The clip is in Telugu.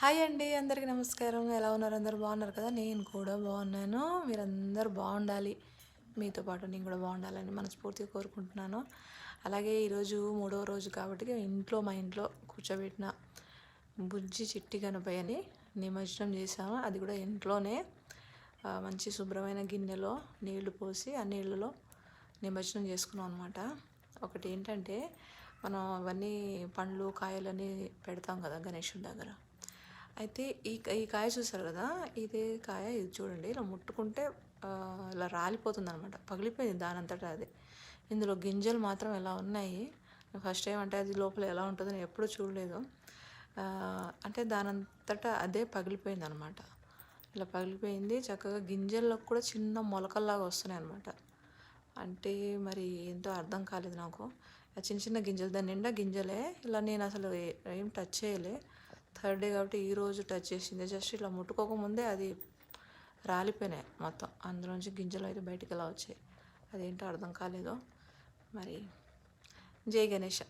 హాయ్ అండి అందరికీ నమస్కారం. ఎలా ఉన్నారు? అందరు బాగున్నారు కదా? నేను కూడా బాగున్నాను. మీరందరూ బాగుండాలి. మీతో పాటు నేను కూడా బాగుండాలని మనస్ఫూర్తిగా కోరుకుంటున్నాను. అలాగే ఈరోజు మూడవ రోజు కాబట్టి ఇంట్లో మా ఇంట్లో కూర్చోబెట్టిన బుజ్జి చిట్టి గణపయ్యని నిమజ్జనం చేశాము. అది కూడా ఇంట్లోనే మంచి శుభ్రమైన గిన్నెలో నీళ్ళు పోసి ఆ నీళ్ళలో నిమజ్జనం చేసుకున్నాం అనమాట ఒకటి ఏంటంటే మనం అవన్నీ పండ్లు కాయలన్నీ పెడతాం కదా గణేషుడి దగ్గర. అయితే ఈ ఈ కాయ చూసారు కదా? ఇదే కాయ ఇది చూడండి. ఇలా ముట్టుకుంటే ఇలా రాలిపోతుంది అనమాట పగిలిపోయింది దానంతటా అది. ఇందులో గింజలు మాత్రం ఎలా ఉన్నాయి? ఫస్ట్ టైం అంటే అది లోపల ఎలా ఉంటుందో నేను ఎప్పుడూ చూడలేదు. అంటే దానంతటా అదే పగిలిపోయింది అనమాట ఇలా పగిలిపోయింది. చక్కగా గింజల్లో కూడా చిన్న మొలకల్లాగా వస్తున్నాయి అనమాట అంటే మరి ఏంటో అర్థం కాలేదు నాకు. చిన్న చిన్న గింజలు దాని నిండా గింజలే. ఇలా నేను అసలు ఏం టచ్ చేయలే. థర్డ్ డే కాబట్టి ఈ రోజు టచ్ చేసింది. జస్ట్ ఇలా ముట్టుకోకముందే అది రాలిపోయినాయి మొత్తం. అందులోంచి గింజలు అయితే బయటికి ఎలా వచ్చాయి? అదేంటో అర్థం కాలేదు. మరి జై గణేష.